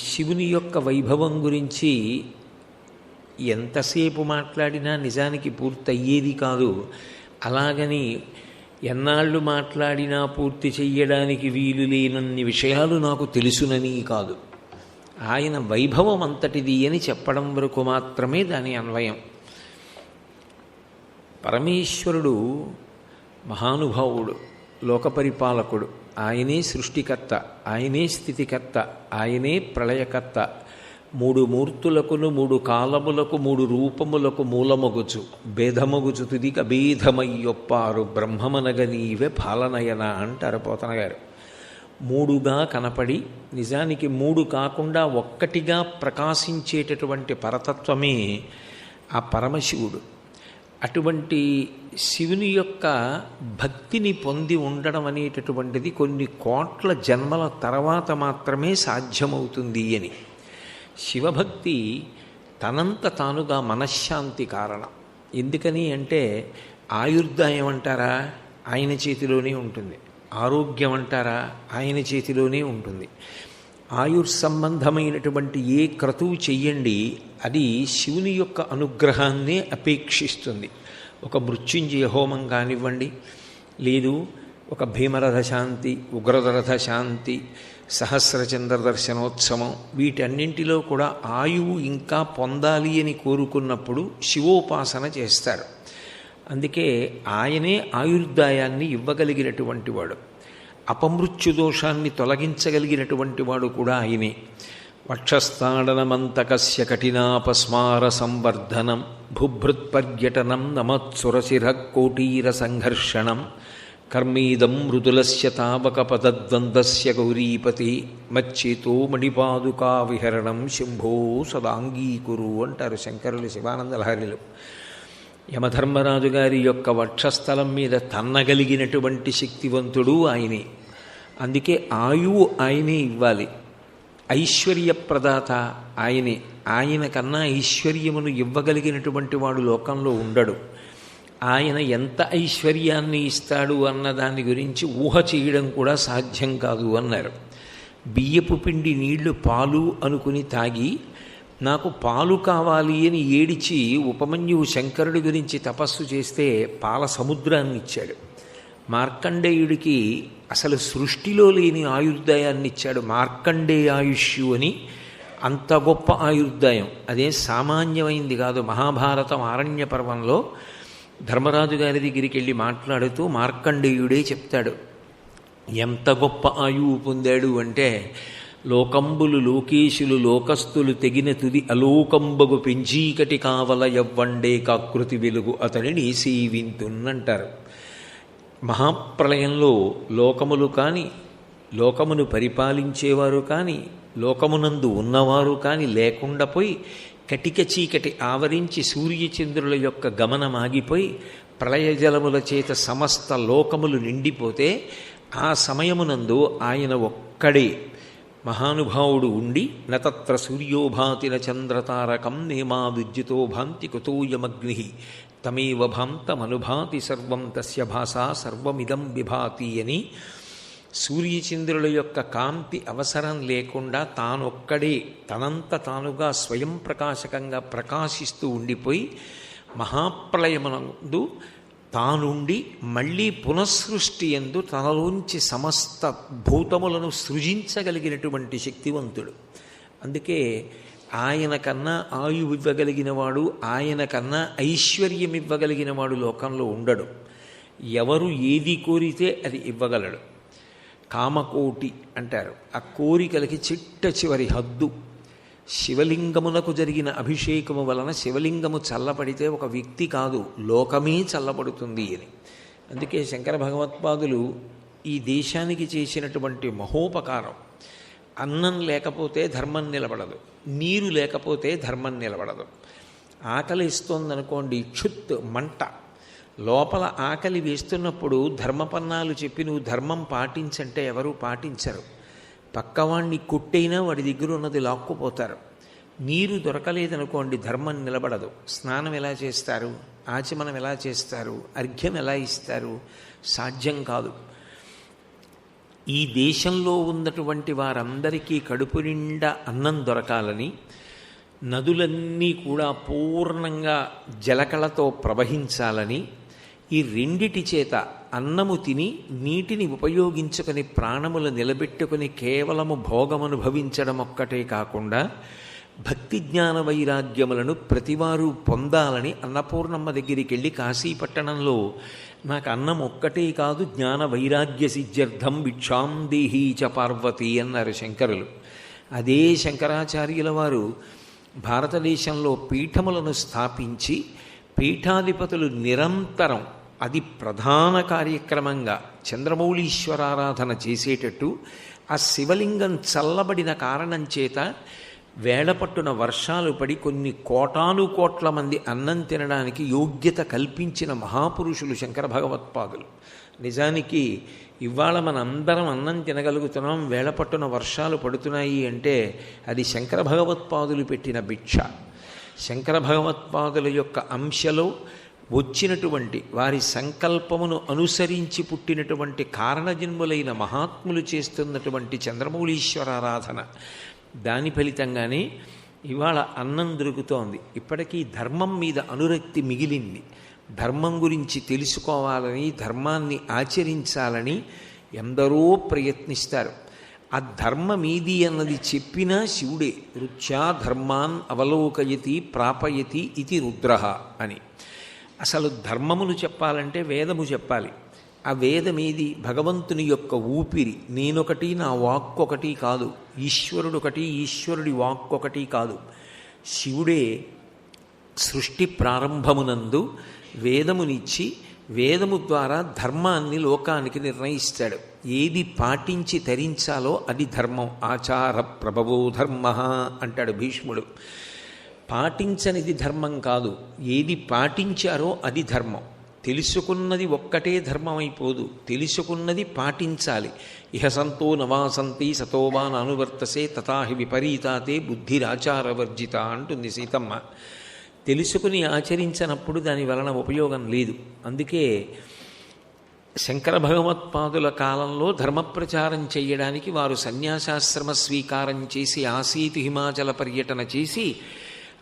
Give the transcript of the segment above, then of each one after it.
శివుని యొక్క వైభవం గురించి ఎంతసేపు మాట్లాడినా నిజానికి పూర్తయ్యేది కాదు. అలాగని ఎన్నాళ్ళు మాట్లాడినా పూర్తి చెయ్యడానికి వీలు లేనన్ని విషయాలు నాకు తెలుసునని కాదు. ఆయన వైభవం అంతటిది అని చెప్పడం వరకు మాత్రమే దాని అన్వయం. పరమేశ్వరుడు మహానుభావుడు లోకపరిపాలకుడు. ఆయనే సృష్టికర్త ఆయనే స్థితికర్త ఆయనే ప్రళయకర్త. మూడు మూర్తులకును మూడు కాలములకు మూడు రూపములకు మూలమగుచు. భేదమగుచు తుదిక భేదమయ్యొప్పారు బ్రహ్మమనగ నీవే పాలనయన అంటారు పోతనగారు మూడుగా కనపడి నిజానికి మూడు కాకుండా ఒక్కటిగా ప్రకాశించేటటువంటి పరతత్వమే ఆ పరమశివుడు. అటువంటి శివుని యొక్క భక్తిని పొంది ఉండడం అనేటటువంటిది కొన్ని కోట్ల జన్మల తర్వాత మాత్రమే సాధ్యమవుతుంది అని. శివభక్తి తనంత తానుగా మనశ్శాంతి కారణం. ఎందుకని అంటే ఆయుర్దాయం అంటారా? ఆయన చేతిలోనే ఉంటుంది. ఆరోగ్యం అంటారా? ఆయన చేతిలోనే ఉంటుంది. ఆయుర్ సంబంధమైనటువంటి ఏ క్రతువు చెయ్యండి అది శివుని యొక్క అనుగ్రహాన్ని అపేక్షిస్తుంది. ఒక మృత్యుంజయ హోమం కానివ్వండి లేదు ఒక భీమరథ శాంతి ఉగ్రరథ శాంతి సహస్రచంద్ర దర్శనోత్సవం వీటన్నింటిలో కూడా ఆయువు ఇంకా పొందాలి అని కోరుకున్నప్పుడు శివోపాసన చేస్తారు. అందుకే ఆయనే ఆయుర్దాయాన్ని ఇవ్వగలిగినటువంటి వాడు. అపమృత్యు దోషాన్ని తొలగించగలిగినటువంటి వాడు కూడా ఆయనే. వక్షస్థాడనమంతకస్య కఠినాపస్మార సంవర్ధనం భుభృత్పర్యటనం నమత్సురశిర సంఘర్షణం కర్మీదం మృదులస్య తావకపదద్వంద్వస్య గౌరీపతి మచ్చేతో మణిపాదుకా విహరణం శంభో సదాంగీకురు అంటారు శంకరులు శివానందలహరిలు. యమధర్మరాజు గారి యొక్క వక్షస్థలం మీద తన్నగలిగినటువంటి శక్తివంతుడు ఆయనే. అందుకే ఆయువు ఆయనే ఇవ్వాలి. ఐశ్వర్యప్రదాత ఆయనే. ఆయన కన్నా ఐశ్వర్యమును ఇవ్వగలిగినటువంటి వాడు లోకంలో ఉండడు. ఆయన ఎంత ఐశ్వర్యాన్ని ఇస్తాడు అన్న దాని గురించి ఊహ చేయడం కూడా సాధ్యం కాదు అన్నారు. బియ్యపు పిండి నీళ్ళు పాలు అనుకుని తాగి నాకు పాలు కావాలి అని ఏడిచి ఉపమన్యువు శంకరుడి గురించి తపస్సు చేస్తే పాల సముద్రాన్ని ఇచ్చాడు మార్కండేయుడికి అసలు సృష్టిలో లేని ఆయుర్దాయాన్ని ఇచ్చాడు. మార్కండేయాయుష్యు అని అంత గొప్ప ఆయుర్దాయం. అదే సామాన్యమైంది కాదు. మహాభారతం ఆరణ్య పర్వంలో ధర్మరాజు గారి దగ్గరికి వెళ్ళి మాట్లాడుతూ మార్కండేయుడే చెప్తాడు. ఎంత గొప్ప ఆయువు పొందాడు అంటే లోకంబులు లోకేశులు లోకస్తులు తెగిన తుది అలోకంబగు పెంచీకటి కావల ఎవ్వండే కాకృతి వెలుగు అతనిని సేవింతున్నంటారు. మహాప్రళయంలో లోకములు కానీ లోకమును పరిపాలించేవారు కానీ లోకమునందు ఉన్నవారు కానీ లేకుండా పోయి కటిక చీకటి ఆవరించి సూర్యచంద్రుల యొక్క గమనం ఆగిపోయి ప్రళయజలముల చేత సమస్త లోకములు నిండిపోతే ఆ సమయమునందు ఆయన ఒక్కడే మహానుభావుడు ఉండి నతత్ర సూర్యోభాతిన చంద్రతారకం నేమా విద్యుతో భాంతి కుతోయమగ్ని తమేవ భాంతమనుభాతి సర్వం తస్య భాష సర్వమిదం విభాతి అని సూర్యచంద్రుల యొక్క కాంతి అవసరం లేకుండా తానొక్కడే తనంత తానుగా స్వయం ప్రకాశకంగా ప్రకాశిస్తూ ఉండిపోయి మహాప్రళయమునందు తానుండి మళ్ళీ పునఃసృష్టి ఎందు తనలోంచి సమస్త భూతములను సృజించగలిగినటువంటి శక్తివంతుడు. అందుకే ఆయన కన్నా ఆయువు ఇవ్వగలిగిన వాడు ఆయన కన్నా ఐశ్వర్యం ఇవ్వగలిగిన వాడు లోకంలో ఉండడు. ఎవరు ఏది కోరితే అది ఇవ్వగలడు. కామకోటి అంటారు. ఆ కోరికలకి చిట్ట చివరి హద్దు. శివలింగమునకు జరిగిన అభిషేకము వలన శివలింగము చల్లబడితే ఒక వ్యక్తి కాదు లోకమే చల్లబడుతుంది అని. అందుకే శంకర భగవత్పాదులు ఈ దేశానికి చేసినటువంటి మహోపకారం. అన్నం లేకపోతే ధర్మం నిలబడదు. నీరు లేకపోతే ధర్మం నిలబడదు. ఆకలి ఇస్తోందనుకోండి క్షుత్ మంట. లోపల ఆకలి వేస్తున్నప్పుడు ధర్మపన్నాలు చెప్పి నువ్వు ధర్మం పాటించంటే ఎవరు పాటించరు. పక్కవాణ్ణి కొట్టైనా వాడి దగ్గర ఉన్నది లాక్కుపోతారు. నీరు దొరకలేదనుకోండి ధర్మం నిలబడదు. స్నానం ఎలా చేస్తారు? ఆచమనం ఎలా చేస్తారు? అర్ఘ్యం ఎలా ఇస్తారు? సాధ్యం కాదు. ఈ దేశంలో ఉన్నటువంటి వారందరికీ కడుపు నిండా అన్నం దొరకాలని నదులన్నీ కూడా పూర్ణంగా జలకళతో ప్రవహించాలని ఈ రెండిటి చేత అన్నము తిని నీటిని ఉపయోగించుకొని ప్రాణములు నిలబెట్టుకుని కేవలము భోగమనుభవించడం ఒక్కటే కాకుండా భక్తి జ్ఞాన వైరాగ్యములను ప్రతివారు పొందాలని అన్నపూర్ణమ్మ దగ్గరికి వెళ్ళి కాశీపట్టణంలో నాకు అన్నం ఒక్కటే కాదు జ్ఞాన వైరాగ్య సిద్ధ్యర్థం భిక్షాం దేహీ చ పార్వతి అన్నారు శంకరులు. అదే శంకరాచార్యుల వారు భారతదేశంలో పీఠములను స్థాపించి పీఠాధిపతులు నిరంతరం అది ప్రధాన కార్యక్రమంగా చంద్రమౌళీశ్వరారాధన చేసేటట్టు ఆ శివలింగం చల్లబడిన కారణం చేత వేళపట్టున వర్షాలు పడి కొన్ని కోటాను కోట్ల మంది అన్నం తినడానికి యోగ్యత కల్పించిన మహాపురుషులు శంకర భగవత్పాదులు. నిజానికి ఇవాళ మనందరం అన్నం తినగలుగుతున్నాం వేళపట్టున వర్షాలు పడుతున్నాయి అంటే అది శంకర భగవత్పాదులు పెట్టిన భిక్ష. శంకర భగవత్పాదుల యొక్క అంశలో వచ్చినటువంటి వారి సంకల్పమును అనుసరించి పుట్టినటువంటి కారణజన్ములైన మహాత్ములు చేస్తున్నటువంటి చంద్రమౌళీశ్వరారాధన దాని ఫలితంగానే ఇవాళ అన్నం దొరుకుతోంది. ఇప్పటికీ ధర్మం మీద అనురక్తి మిగిలింది. ధర్మం గురించి తెలుసుకోవాలని ధర్మాన్ని ఆచరించాలని ఎందరో ప్రయత్నిస్తారు. ఆ ధర్మమీది అన్నది చెప్పినా శివుడే రుచ్యా ధర్మాన్ అవలోకయతి ప్రాపయతి ఇది రుద్ర అని. అసలు ధర్మమును చెప్పాలంటే వేదము చెప్పాలి. ఆ వేదమేది భగవంతుని యొక్క ఊపిరి నేనొకటి నా వాక్కొకటి కాదు. ఈశ్వరుడు ఒకటి ఈశ్వరుడి వాక్కొకటి కాదు. శివుడే సృష్టి ప్రారంభమునందు వేదమునిచ్చి వేదము ద్వారా ధర్మాన్ని లోకానికి నిర్ణయిస్తాడు. ఏది పాటించి తరించాలో అది ధర్మం. ఆచార ప్రభవో ధర్మ అంటాడు భీష్ముడు. పాటించనిది ధర్మం కాదు. ఏది పాటించారో అది ధర్మం. తెలుసుకున్నది ఒక్కటే ధర్మమైపోదు. తెలుసుకున్నది పాటించాలి. ఇహ సంతో నవాసంతి సతోవాన్ అనువర్తసే తథాహి విపరీతాతే బుద్ధిరాచారవర్జిత అంటుంది సీతమ్మ. తెలుసుకుని ఆచరించినప్పుడు దాని వలన ఉపయోగం లేదు. అందుకే శంకర భగవత్పాదుల కాలంలో ధర్మప్రచారం చేయడానికి వారు సన్యాసాశ్రమ స్వీకారం చేసి ఆసీతి హిమాచల పర్యటన చేసి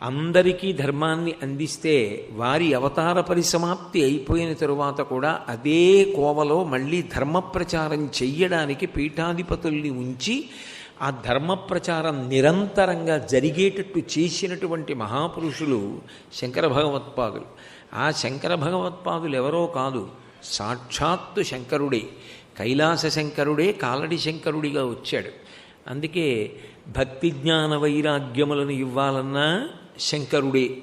అందరికీ ధర్మాన్ని అందిస్తే వారి అవతార పరిసమాప్తి అయిపోయిన తరువాత కూడా అదే కోవలో మళ్ళీ ధర్మ ప్రచారం చెయ్యడానికి పీఠాధిపతుల్ని ఉంచి ఆ ధర్మ ప్రచారం నిరంతరంగా జరిగేటట్టు చేసినటువంటి మహాపురుషులు శంకర భగవత్పాదులు. ఆ శంకర భగవత్పాదులు ఎవరో కాదు సాక్షాత్తు శంకరుడే కైలాస శంకరుడే కాలడి శంకరుడిగా వచ్చాడు. అందుకే భక్తి జ్ఞాన వైరాగ్యములను ఇవ్వాలన్నా శంకరుడే.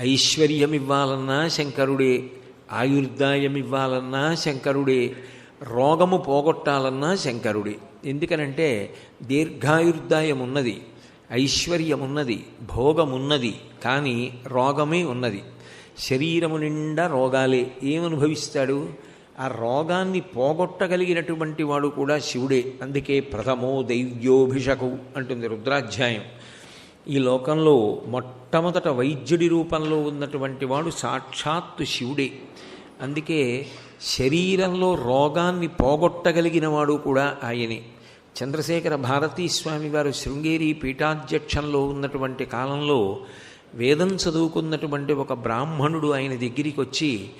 ఐశ్వర్యం ఇవ్వాలన్నా శంకరుడే. ఆయుర్దాయం ఇవ్వాలన్నా శంకరుడే. రోగము పోగొట్టాలన్నా శంకరుడే. ఎందుకనంటే దీర్ఘాయుర్దాయం ఉన్నది ఐశ్వర్యం ఉన్నది భోగమున్నది కానీ రోగమే ఉన్నది. శరీరము నిండా రోగాలే. ఏమనుభవిస్తాడు? ఆ రోగాన్ని పోగొట్టగలిగినటువంటి వాడు కూడా శివుడే. అందుకే ప్రథమో దైవ్యోభిషకు అంటుంది రుద్రాధ్యాయం. ఈ లోకంలో మొట్టమొదట వైద్యుడి రూపంలో ఉన్నటువంటి వాడు సాక్షాత్తు శివుడే. అందుకే శరీరంలో రోగాన్ని పోగొట్టగలిగిన వాడు కూడా ఆయనే. చంద్రశేఖర భారతీ స్వామి వారు శృంగేరి పీఠాధ్యక్షంలో ఉన్నటువంటి కాలంలో వేదం చదువుకున్నటువంటి ఒక బ్రాహ్మణుడు ఆయన దగ్గరికి వచ్చి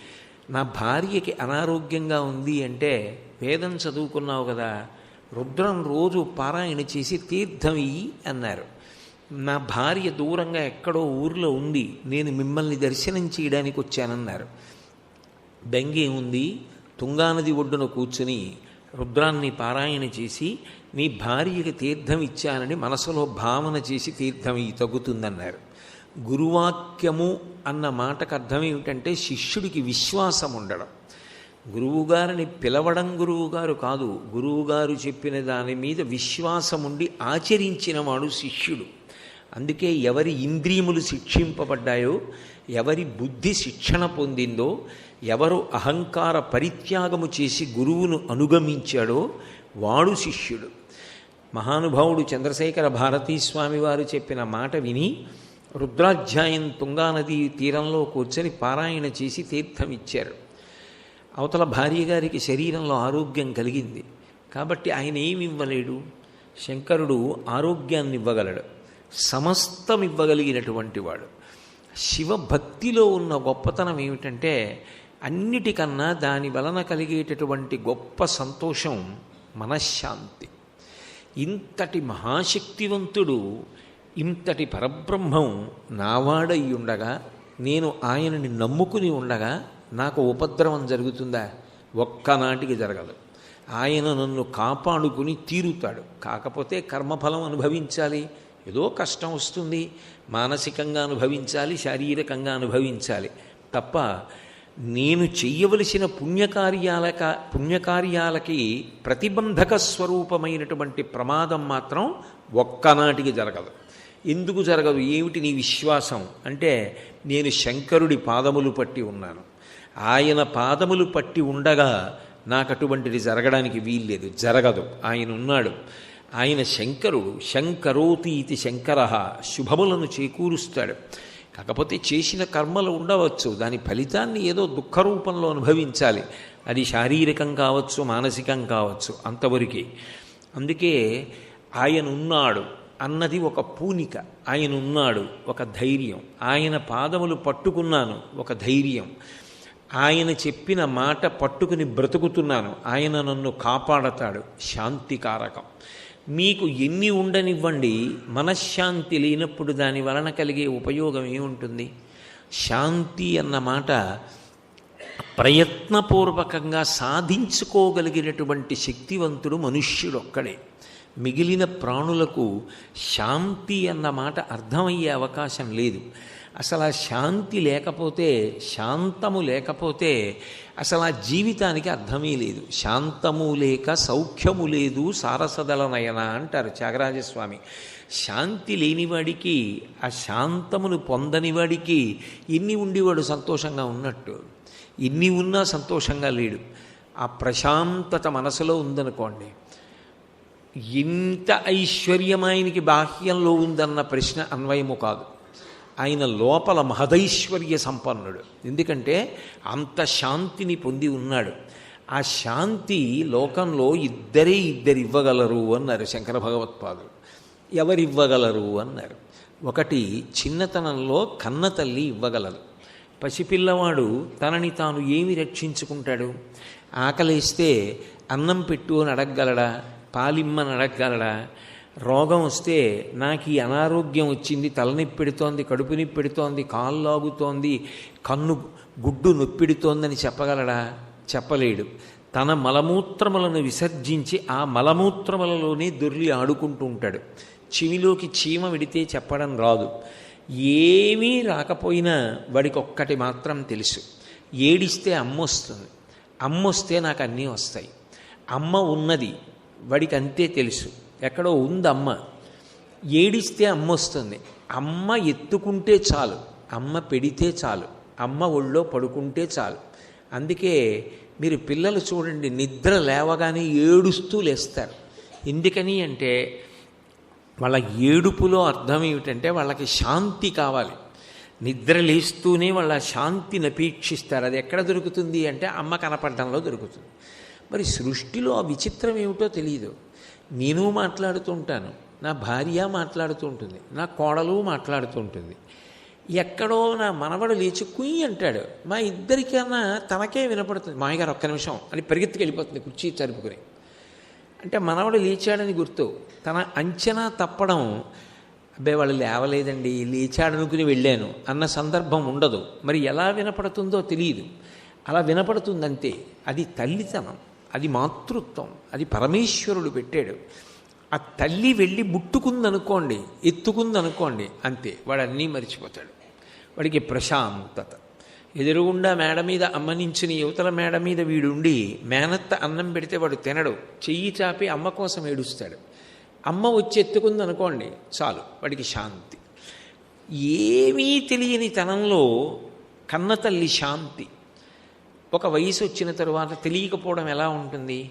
నా భార్యకి అనారోగ్యంగా ఉంది అంటే వేదం చదువుకున్నావు కదా రుద్రం రోజు పారాయణ చేసి తీర్థం ఇయ్యి అన్నారు. నా భార్య దూరంగా ఎక్కడో ఊర్లో ఉంది. నేను మిమ్మల్ని దర్శనం చేయడానికి వచ్చానన్నారు. బెంగే ఉంది. తుంగానది ఒడ్డున కూర్చుని రుద్రాన్ని పారాయణ చేసి నీ భార్యకి తీర్థం ఇచ్చానని మనసులో భావన చేసి తీర్థం ఈ తగ్గుతుందన్నారు. గురువాక్యము అన్న మాటకు అర్థం ఏమిటంటే శిష్యుడికి విశ్వాసం ఉండడం. గురువుగారిని పిలవడం గురువుగారు కాదు. గురువుగారు చెప్పిన దాని మీద విశ్వాసం ఉండి ఆచరించిన వాడు శిష్యుడు. అందుకే ఎవరి ఇంద్రియములు శిక్షింపబడ్డాయో ఎవరి బుద్ధి శిక్షణ పొందిందో ఎవరు అహంకార పరిత్యాగము చేసి గురువును అనుగమించాడో వాడు శిష్యుడు. మహానుభావుడు చంద్రశేఖర భారతీ స్వామి వారు చెప్పిన మాట విని రుద్రాధ్యాయం తుంగానది తీరంలో కూర్చొని పారాయణ చేసి తీర్థం ఇచ్చారు అవతల భార్య గారికి శరీరంలో ఆరోగ్యం కలిగింది. కాబట్టి ఆయన ఏమి ఇవ్వలేడు? శంకరుడు ఆరోగ్యాన్ని ఇవ్వగలడు సమస్తం ఇవ్వగలిగినటువంటి వాడు. శివభక్తిలో ఉన్న గొప్పతనం ఏమిటంటే అన్నిటికన్నా దాని వలన కలిగేటటువంటి గొప్ప సంతోషం మనశ్శాంతి. ఇంతటి మహాశక్తివంతుడు ఇంతటి పరబ్రహ్మం నావాడై ఉండగా నేను ఆయనని నమ్ముకుని ఉండగా నాకు ఉపద్రవం జరుగుతుందా? ఒక్కనాటికి జరగదు. ఆయన నన్ను కాపాడుకుని తీరుతాడు. కాకపోతే కర్మఫలం అనుభవించాలి. ఏదో కష్టం వస్తుంది. మానసికంగా అనుభవించాలి శారీరకంగా అనుభవించాలి. తప్ప నేను చెయ్యవలసిన పుణ్యకార్యాలక పుణ్యకార్యాలకి ప్రతిబంధక స్వరూపమైనటువంటి ప్రమాదం మాత్రం ఒక్కనాటికి జరగదు. ఎందుకు జరగదు? ఏమిటి నీ విశ్వాసం? అంటే నేను శంకరుడి పాదములు పట్టి ఉన్నాను. ఆయన పాదములు పట్టి ఉండగా నాకు అటువంటిది జరగడానికి వీల్లేదు. జరగదు. ఆయన ఉన్నాడు. ఆయన శంకరుడు శంకరోతి ఇది శంకర శుభములను చేకూరుస్తాడు. కాకపోతే చేసిన కర్మలు ఉండవచ్చు దాని ఫలితాన్ని ఏదో దుఃఖ రూపంలో అనుభవించాలి. అది శారీరకం కావచ్చు మానసికం కావచ్చు అంతవరకే. అందుకే ఆయన ఉన్నాడు అన్నది ఒక పూనిక ఆయన ఉన్నాడు ఒక ధైర్యం. ఆయన పాదములు పట్టుకున్నాను ఒక ధైర్యం. ఆయన చెప్పిన మాట పట్టుకుని బ్రతుకుతున్నాను ఆయన నన్ను కాపాడతాడు శాంతికారకం. మీకు ఎన్ని ఉండనివ్వండి మనశ్శాంతి లేనప్పుడు దాని వలన కలిగే ఉపయోగం ఏముంటుంది? శాంతి అన్న మాట ప్రయత్నపూర్వకంగా సాధించుకోగలిగినటువంటి శక్తివంతుడు మనుష్యుడొక్కడే. మిగిలిన ప్రాణులకు శాంతి అన్న మాట అర్థమయ్యే అవకాశం లేదు. అసలు ఆ శాంతి లేకపోతే శాంతము లేకపోతే అసలు ఆ జీవితానికి అర్థమీ లేదు. శాంతము లేక సౌఖ్యము లేదు సారసదల నయన అంటారు త్యాగరాజస్వామి. శాంతి లేనివాడికి ఆ శాంతమును పొందనివాడికి ఎన్ని ఉండివాడు సంతోషంగా ఉన్నట్టు. ఎన్ని ఉన్నా సంతోషంగా లేడు. ఆ ప్రశాంతత మనసులో ఉందనుకోండి. ఇంత ఐశ్వర్యం ఆయనకి బాహ్యంలో ఉందన్న ప్రశ్న అన్వయము కాదు. ఆయన లోపల మహదైశ్వర్య సంపన్నుడు. ఎందుకంటే అంత శాంతిని పొంది ఉన్నాడు. ఆ శాంతి లోకంలో ఇద్దరే ఇద్దరు ఇవ్వగలరు అన్నారు శంకర భగవత్పాదులు ఎవరివ్వగలరు అన్నారు. ఒకటి చిన్నతనంలో కన్న తల్లి ఇవ్వగలదు. పసిపిల్లవాడు తనని తాను ఏమి రక్షించుకుంటాడు? ఆకలిస్తే అన్నం పెట్టు అని అడగగలడా? పాలిమ్మని అడగగలడా? రోగం వస్తే నాకు ఈ అనారోగ్యం వచ్చింది తలనొప్పి పెడుతోంది కడుపు నొప్పి పెడుతోంది కాళ్ళు లాగుతోంది కన్ను గుడ్డు నొప్పిడుతోందని చెప్పగలడా? చెప్పలేడు. తన మలమూత్రములను విసర్జించి ఆ మలమూత్రములలోనే దొర్లి ఆడుకుంటూ ఉంటాడు. చెవిలోకి చీమ విడితే చెప్పడం రాదు. ఏమీ రాకపోయినా వాడికి ఒక్కటి మాత్రం తెలుసు. ఏడిస్తే అమ్మ వస్తుంది. అమ్మ వస్తే నాకు అన్నీ వస్తాయి. అమ్మ ఉన్నది వాడికి అంతే తెలుసు. ఎక్కడో ఉంది అమ్మ ఏడిస్తే అమ్మ వస్తుంది. అమ్మ ఎత్తుకుంటే చాలు. అమ్మ పెడితే చాలు. అమ్మ ఒళ్ళో పడుకుంటే చాలు. అందుకే మీరు పిల్లలు చూడండి నిద్ర లేవగానే ఏడుస్తూ లేస్తారు. ఎందుకని అంటే వాళ్ళ ఏడుపులో అర్థం ఏమిటంటే వాళ్ళకి శాంతి కావాలి. నిద్ర లేస్తూనే వాళ్ళ శాంతిని అపేక్షిస్తారు. అది ఎక్కడ దొరుకుతుంది అంటే అమ్మ కనపడడంలో దొరుకుతుంది. మరి సృష్టిలో ఆ విచిత్రం ఏమిటో తెలియదు నేను మాట్లాడుతూ ఉంటాను నా భార్య మాట్లాడుతూ ఉంటుంది నా కోడలు మాట్లాడుతూ ఉంటుంది ఎక్కడో నా మనవడు లేచి కుయ్యి అంటాడు మా ఇద్దరికన్నా తనకే వినపడుతుంది. మామయ్యగారు ఒక్క నిమిషం అని పరిగెత్తుకెళ్ళిపోతుంది కుర్చీ చరుపుకుని అంటే మనవడు లేచాడని గుర్తు తన అంచనా తప్పడం అబ్బే వాళ్ళు లేవలేదండి లేచాడనుకుని వెళ్ళాను అన్న సందర్భం ఉండదు. మరి ఎలా వినపడుతుందో తెలియదు అలా వినపడుతుందంతే అది తల్లితనం. అది మాతృత్వం అది పరమేశ్వరుడు పెట్టాడు. ఆ తల్లి వెళ్ళి ముట్టుకుందనుకోండి ఎత్తుకుందనుకోండి అంతే వాడు అన్నీ మర్చిపోతాడు. వాడికి ప్రశాంతత. ఎదురుగుండా మేడ మీద అమ్మనించిన యువతల మేడ మీద వీడుండి మేనత్త అన్నం పెడితే వాడు తినడు. చెయ్యి చాపి అమ్మ కోసం ఏడుస్తాడు. అమ్మ వచ్చి ఎత్తుకుందనుకోండి చాలు వాడికి శాంతి. ఏమీ తెలియని తనంలో కన్నతల్లి శాంతి. ఒక వయసు వచ్చిన తరువాత తెలియకపోవడం ఎలా ఉంటుంది?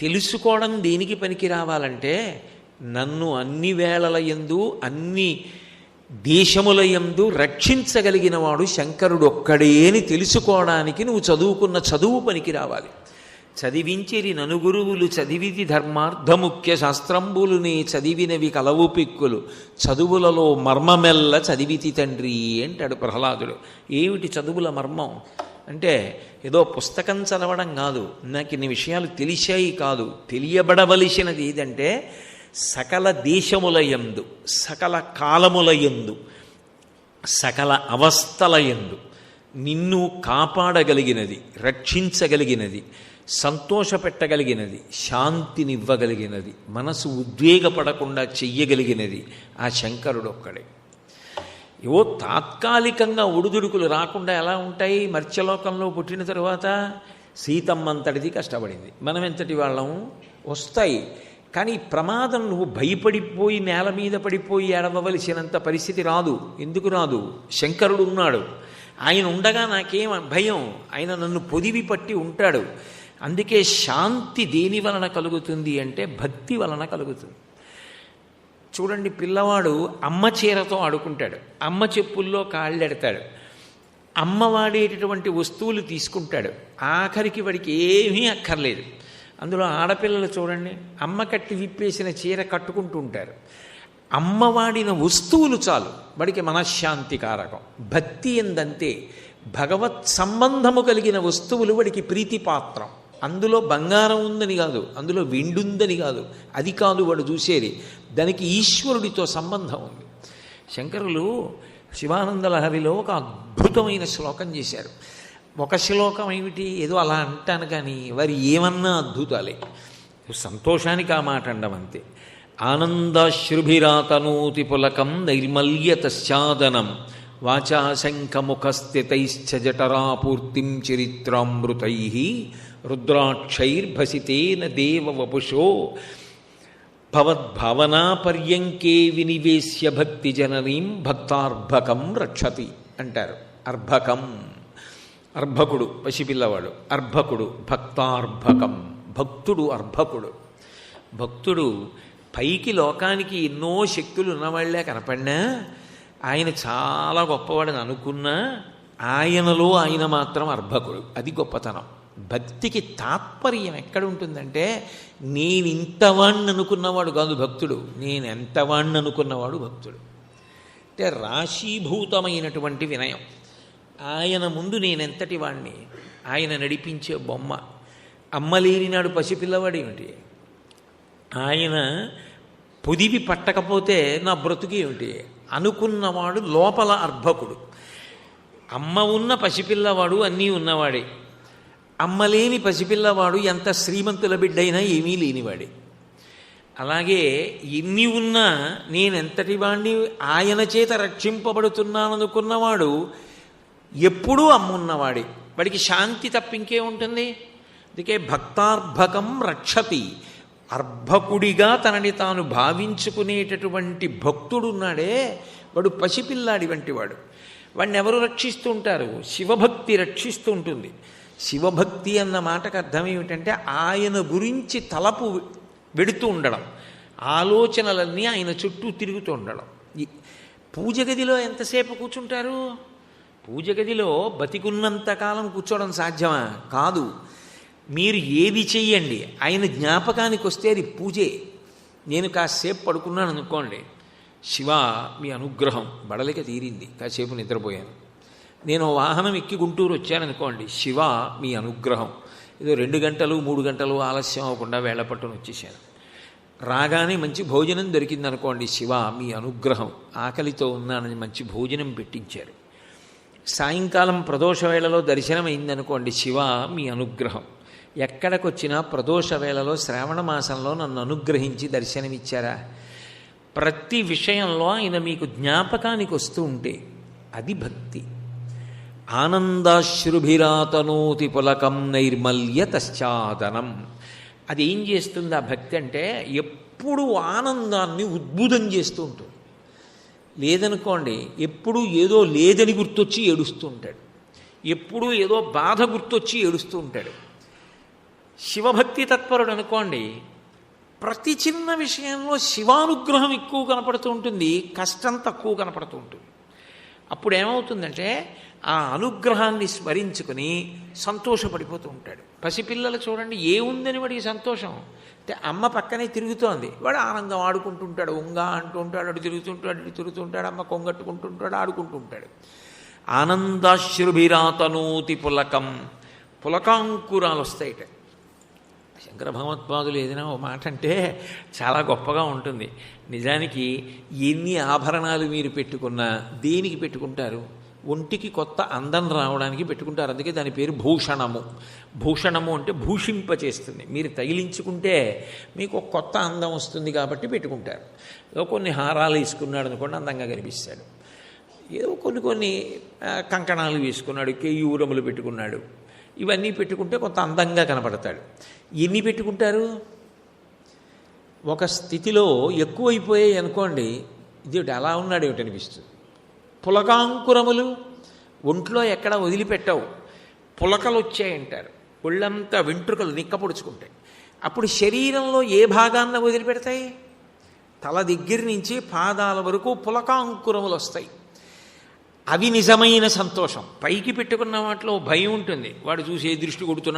తెలుసుకోవడం దేనికి పనికి రావాలంటే నన్ను అన్ని వేళల ఎందు అన్ని దేశముల యందు రక్షించగలిగిన వాడు శంకరుడు ఒక్కడే అని తెలుసుకోవడానికి నువ్వు చదువుకున్న చదువు పనికి రావాలి. చదివించిరి ననుగురువులు చదివిది ధర్మార్థముఖ్య శాస్త్రంబులునే చదివినవి కలవు పిక్కులు. చదువులలో మర్మమెల్ల చదివితి తండ్రి అంటాడు ప్రహ్లాదుడు. ఏమిటి చదువుల మర్మం? అంటే ఏదో పుస్తకం చదవడం కాదు. నాకు ఇన్ని విషయాలు తెలిసాయి కాదు. తెలియబడవలసినది ఏదంటే సకల దేశముల ఎందు సకల కాలముల ఎందు సకల అవస్థల ఎందు నిన్ను కాపాడగలిగినది రక్షించగలిగినది సంతోషపెట్టగలిగినది శాంతినివ్వగలిగినది మనసు ఉద్వేగపడకుండా చెయ్యగలిగినది ఆ శంకరుడు ఒక్కడే ఏవో తాత్కాలికంగా ఒడుదుడుకులు రాకుండా ఎలా ఉంటాయి? మర్త్యలోకంలో పుట్టిన తరువాత సీతమ్మంతటిది కష్టపడింది. మనం ఎంతటి వాళ్ళం? వస్తాయి. కానీ ప్రమాదం నువ్వు భయపడిపోయి నేల మీద పడిపోయి ఏడవలసినంత పరిస్థితి రాదు. ఎందుకు రాదు? శంకరుడు ఉన్నాడు. ఆయన ఉండగా నాకేం భయం? ఆయన నన్ను పొదివి పట్టి ఉంటాడు. అందుకే శాంతి దేని వలన కలుగుతుంది అంటే భక్తి వలన కలుగుతుంది. చూడండి పిల్లవాడు అమ్మ చీరతో ఆడుకుంటాడు. అమ్మ చెప్పుల్లో కాళ్ళెడతాడు. అమ్మ వాడేటటువంటి వస్తువులు తీసుకుంటాడు. ఆఖరికి వాడికి ఏమీ అక్కర్లేదు. అందులో ఆడపిల్లలు చూడండి అమ్మ కట్టి విప్పేసిన చీర కట్టుకుంటూ ఉంటారు. అమ్మ వాడిన వస్తువులు చాలు. వాడికి మనశ్శాంతి కారకం. భక్తి ఎందంతే భగవత్ సంబంధము కలిగిన వస్తువులు వాడికి ప్రీతిపాత్రం. అందులో బంగారం ఉందని కాదు అందులో వెండుందని కాదు. అది కాదు వాడు చూసేది. దానికి ఈశ్వరుడితో సంబంధం ఉంది. శంకరులు శివానంద లహరిలో ఒక అద్భుతమైన శ్లోకం చేశారు. ఒక శ్లోకం ఏమిటి? ఏదో అలా అంటాను కానీ వారు ఏమన్నా అద్భుతాలే. సంతోషానికి ఆ మాట అండం అంతే ఆనందాశ్రుభిరాతనూతి పులకం నైర్మల్యతశ్చాదనం వాచాశంఖముఖస్థితైశ్చ జఠరాపూర్తిం చరిత్రామృతై రుద్రాక్షైర్భసితేన దేవ వపుషో భవద్భావనాపర్యంకే వినివేశ్య భక్తి జననీం భక్తార్భకం రక్షతి అంటారు. అర్భకం. అర్భకుడు పసిపిల్లవాడు. అర్భకుడు భక్తార్భకం. భక్తుడు అర్భకుడు. భక్తుడు పైకి లోకానికి ఎన్నో శక్తులు ఉన్నవాళ్ళే కనపడినా ఆయన చాలా గొప్పవాడని అనుకున్నా ఆయనలో ఆయన మాత్రం అర్భకుడు. అది గొప్పతనం. భక్తికి తాత్పర్యం ఎక్కడ ఉంటుందంటే నేను ఇంతవాణ్ణి అనుకున్నవాడు కాదు భక్తుడు. నేను ఎంతవాణ్ణి అనుకున్నవాడు భక్తుడు. అంటే రాశీభూతమైనటువంటి వినయం. ఆయన ముందు నేనెంతటి వాణ్ణి? ఆయన నడిపించే బొమ్మ. అమ్మలేని నాడు పసిపిల్లవాడు ఏమిటి? ఆయన పొదివి పట్టకపోతే నా బ్రతుకేమిటి అనుకున్నవాడు లోపల అర్భకుడు. అమ్మ ఉన్న పసిపిల్లవాడు అన్నీ ఉన్నవాడే. అమ్మలేని పసిపిల్లవాడు ఎంత శ్రీమంతుల బిడ్డైనా ఏమీ లేనివాడే. అలాగే ఎన్ని ఉన్నా నేనెంతటి వాణ్ణి ఆయన చేత రక్షింపబడుతున్నాననుకున్నవాడు ఎప్పుడూ అమ్మున్నవాడే. వాడికి శాంతి తప్పింకే ఉంటుంది. అందుకే భక్తార్భకం రక్షతి. అర్భకుడిగా తనని తాను భావించుకునేటటువంటి భక్తుడున్నాడే. వాడు పసిపిల్లాడి వంటివాడు. వాడిని ఎవరు రక్షిస్తూ ఉంటారు శివభక్తి రక్షిస్తూ ఉంటుంది శివభక్తి అన్న మాటకు అర్థం ఏమిటంటే ఆయన గురించి తలపు వెడుతూ ఉండడం. ఆలోచనలన్నీ ఆయన చుట్టూ తిరుగుతూ ఉండడం. పూజ గదిలో ఎంతసేపు కూర్చుంటారు? పూజ గదిలో బతికున్నంతకాలం కూర్చోవడం సాధ్యమా? కాదు. మీరు ఏది చెయ్యండి? ఆయన జ్ఞాపకానికి వస్తే అది పూజే. నేను కాసేపు పడుకున్నాను అనుకోండి. శివ మీ అనుగ్రహం బడలిక తీరింది. కాసేపు నిద్రపోయాను. నేను వాహనం ఎక్కి గుంటూరు వచ్చాననుకోండి శివ మీ అనుగ్రహం. ఏదో రెండు గంటలు మూడు గంటలు ఆలస్యం అవ్వకుండా వేళ పట్టును వచ్చేసాను రాగానే మంచి భోజనం దొరికిందనుకోండి శివ మీ అనుగ్రహం. ఆకలితో ఉన్నానని మంచి భోజనం పెట్టించారు. సాయంకాలం ప్రదోష వేళలో దర్శనం అయిందనుకోండి శివ మీ అనుగ్రహం. ఎక్కడికొచ్చినా ప్రదోష వేళలో శ్రావణ మాసంలో నన్ను అనుగ్రహించి దర్శనమిచ్చారా? ప్రతి విషయంలో ఆయన మీకు జ్ఞాపకానికి వస్తూ ఉంటే అది భక్తి. ఆనందాశ్రుభిరాతనోతి పులకం నైర్మల్య తశ్చాదనం అది ఏం చేస్తుంది ఆ భక్తి అంటే ఎప్పుడు ఆనందాన్ని ఉద్భుతం చేస్తూ ఉంటుంది. లేదనుకోండి ఎప్పుడు ఏదో లేదని గుర్తొచ్చి ఏడుస్తూ ఉంటాడు. ఎప్పుడు ఏదో బాధ గుర్తొచ్చి ఏడుస్తూ ఉంటాడు. శివభక్తి తత్పరుడు అనుకోండి ప్రతి చిన్న విషయంలో శివానుగ్రహం ఎక్కువ కనపడుతూ ఉంటుంది కష్టం తక్కువ కనపడుతూ ఉంటుంది. అప్పుడు ఏమవుతుందంటే ఆ అనుగ్రహాన్ని స్మరించుకుని సంతోషపడిపోతూ ఉంటాడు. పసిపిల్లలు చూడండి ఏముందని వాడికి సంతోషం? అంటే అమ్మ పక్కనే తిరుగుతోంది. వాడు ఆనందం ఆడుకుంటుంటాడు ఉంగా అంటూ ఉంటాడు అటు తిరుగుతుంటాడు ఇటు తిరుగుతుంటాడు అమ్మ కొంగట్టుకుంటుంటాడు ఆడుకుంటూ ఉంటాడు. ఆనందాశ్రుభిరాతనూతి పులకం. పులకాంకురాలు వస్తాయిట శంకర భగవత్పాదులు ఏదైనా ఓ మాట అంటే చాలా గొప్పగా ఉంటుంది. నిజానికి ఎన్ని ఆభరణాలు మీరు పెట్టుకున్నా దేనికి పెట్టుకుంటారు? ఒంటికి కొత్త అందం రావడానికి పెట్టుకుంటారు. అందుకే దాని పేరు భూషణము. భూషణము అంటే భూషింపచేస్తుంది. మీరు తగిలించుకుంటే మీకు ఒక కొత్త అందం వస్తుంది కాబట్టి పెట్టుకుంటారు. ఏదో కొన్ని హారాలు వేసుకున్నాడు అనుకోండి అందంగా కనిపిస్తాడు. ఏదో కొన్ని కొన్ని కంకణాలు వేసుకున్నాడు కేయూరములు పెట్టుకున్నాడు. ఇవన్నీ పెట్టుకుంటే కొంత అందంగా కనపడతాడు. ఎన్ని పెట్టుకుంటారు? ఒక స్థితిలో ఎక్కువైపోయాయి అనుకోండి ఇది అలా ఉన్నాడు ఏమిటి అనిపిస్తుంది పులకాంకురములు ఒంట్లో ఎక్కడ వదిలిపెట్టవు. పులకలు వచ్చాయంటారు. ఒళ్ళంతా వెంట్రుకలు నిక్కపొడుచుకుంటాయి. అప్పుడు శరీరంలో ఏ భాగాన్న వదిలిపెడతాయి? తల దగ్గర నుంచి పాదాల వరకు పులకాంకురములు వస్తాయి. అవి నిజమైన సంతోషం. పైకి పెట్టుకున్న వాటిలో భయం ఉంటుంది. వాడు చూసి ఏ దృష్టి కొడుతున్నాడు?